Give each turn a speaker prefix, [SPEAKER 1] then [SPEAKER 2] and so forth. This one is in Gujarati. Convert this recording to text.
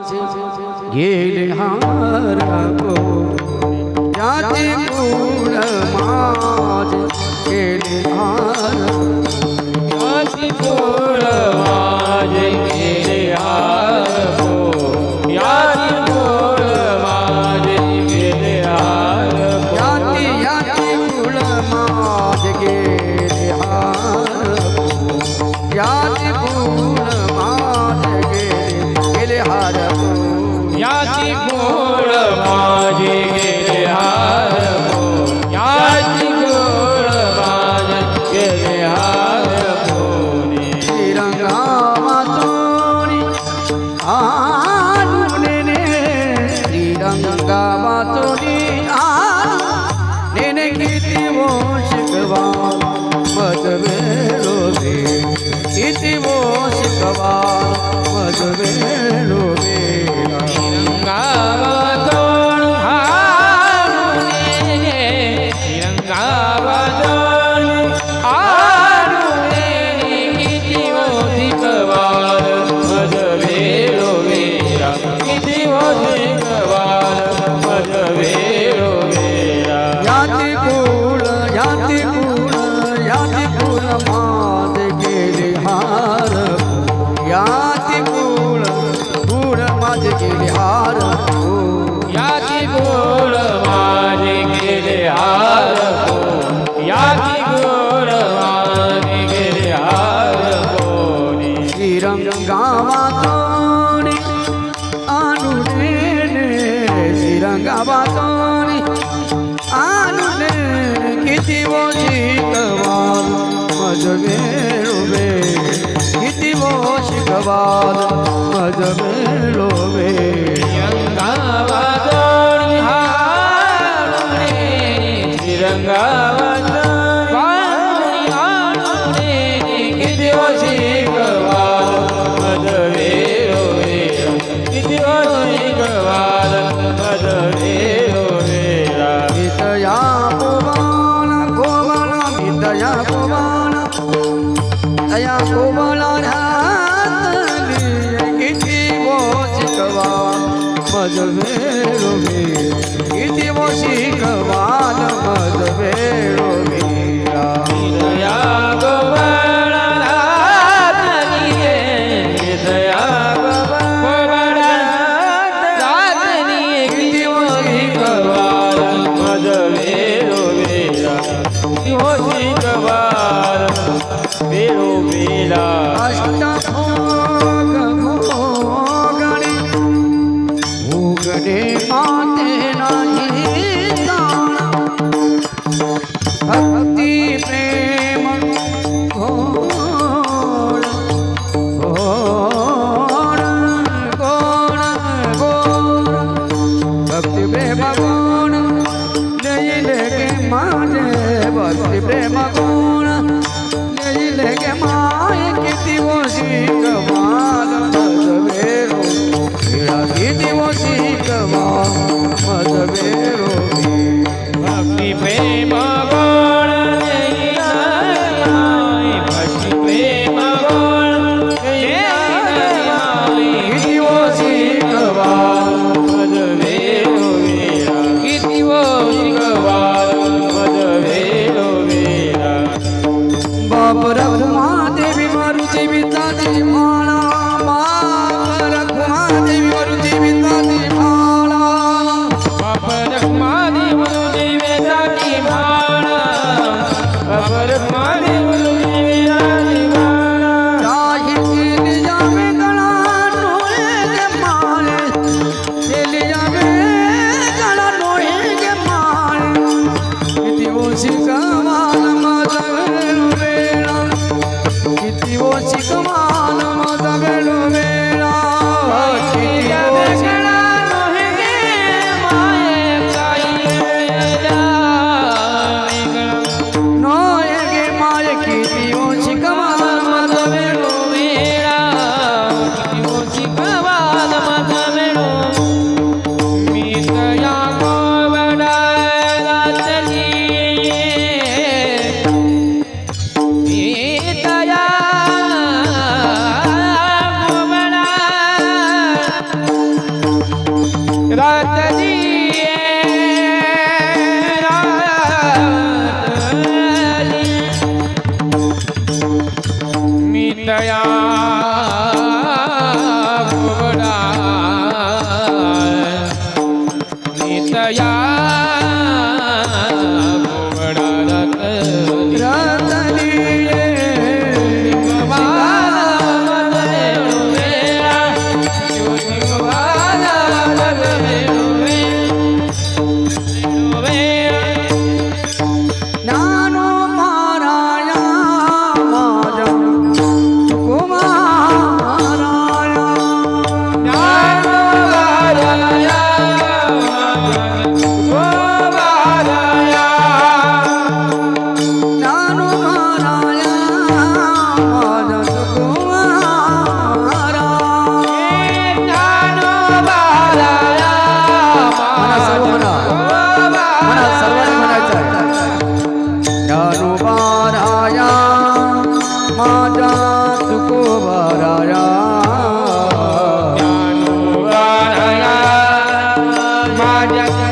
[SPEAKER 1] ગેલ હારા જાતિ ગુણ માજ ગેલ હાર
[SPEAKER 2] સાચી કુળ મારી
[SPEAKER 1] ગાવા તારી આને કીધીવો શીખવાલ મજમેરો વે કીધીવો શીખવાલ મજમેરો વે. મધવેરો મે ગીતમો શીખવાન મધવેરો મે রে દિવસી કરવા મત
[SPEAKER 2] ભક્તિ પ્રેમા रतनी রাজা